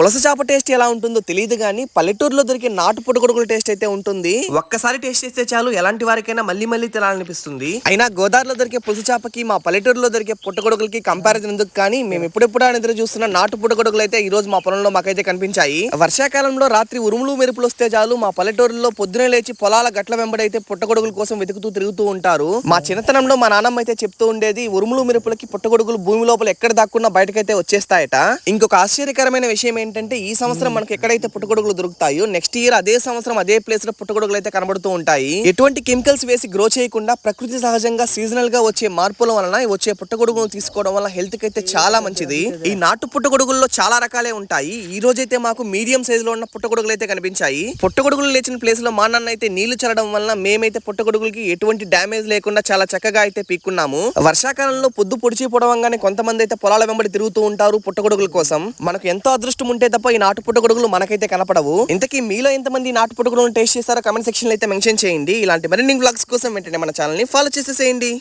పులస చేప టేస్ట్ ఎలా ఉంటుందో తెలియదు కానీ పల్లెటూరులో దొరికే నాటు పుట్టగొడుగుల టేస్ట్ అయితే ఉంటుంది. ఒక్కసారి టేస్ట్ చేస్తే చాలు ఎలాంటి వారికైనా మళ్ళీ మళ్ళీ తినాలనిపిస్తుంది. అయినా గోదావరిలో దొరికే పులస చేపకి మా పల్లెటూరులో దొరికే పుట్టగొడుగులకి కంపారిజన్ ఎందుకు కానీ మేము ఎప్పుడెప్పుడు అని ఎదురు చూస్తున్న నాటు పుట్టగొడుగులు అయితే ఈ రోజు మా పొలంలో మాకైతే కనిపించాయి. వర్షాకాలంలో రాత్రి ఉరుములు మెరుపులు వస్తే చాలు మా పల్లెటూరులో పొద్దునే లేచి పొలాల గట్ల వెంబడైతే పుట్టగొడుగుల కోసం వెతుకుతూ తిరుగుతూ ఉంటారు. మా చిన్నతనంలో మా నాన్నమ్మ అయితే చెప్తూ ఉండేది ఉరుములు మెరుపులకి పుట్టగొడుగులు భూమి లోపల ఎక్కడ దాక్కున్నా బయటకైతే వచ్చేస్తాయట. ఇంకొక ఆశ్చర్యకరమైన విషయం ఏంటంటే ఈ సంవత్సరం మనకి ఎక్కడైతే పుట్టగొడుగులు దొరుకుతాయో నెక్స్ట్ ఇయర్ అదే సంవత్సరం అదే ప్లేస్లో పుట్టగొడుగులు అయితే కనబడుతూ ఉంటాయి. ఎటువంటి కెమికల్స్ వేసి గ్రో చేయకుండా ప్రకృతి సహజంగా సీజనల్గా వచ్చే మార్పుల వలన వచ్చే పుట్టగొడుగులు తీసుకోవడం వల్ల హెల్త్కి అయితే చాలా మంచిది. ఈ నాటు పుట్టగొడుగుల్లో చాలా రకాలే ఉంటాయి. ఈ రోజైతే మాకు మీడియం సైజ్లో ఉన్న పుట్టగొడుగులు అయితే కనిపించాయి. పుట్టగొడుగులు లేచిన ప్లేస్లో మా నాన్న అయితే నీళ్ళు చల్లడం వలన మేమైతే పుట్టగొడుగులకి ఎటువంటి డ్యామేజ్ లేకుండా చాలా చక్కగా అయితే పీక్కున్నాము. వర్షాకాలంలో పొద్దు పొడిచి పొడవంగానే కొంతమంది అయితే పొలాల వెంబడి తిరుగుతూ ఉంటారు పుట్టగొడుగుల కోసం. మనకు ఎంతో అదృష్టం ఉంటే తప్ప ఈ నాటు పుట్టగొడుగులు మనకైతే కనపడవు. ఇంతకీ మీలో ఎంతమంది నాటు పుట్టగొడుగులను టేస్ట్ చేస్తారో కమెంట్ సెక్షన్లో అయితే మెన్షన్ చేయండి. ఇలాంటి మరిన్ని బ్లాగ్స్ కోసం వెంటనే మన ఛానల్ని ఫాలో చేసేసేయండి.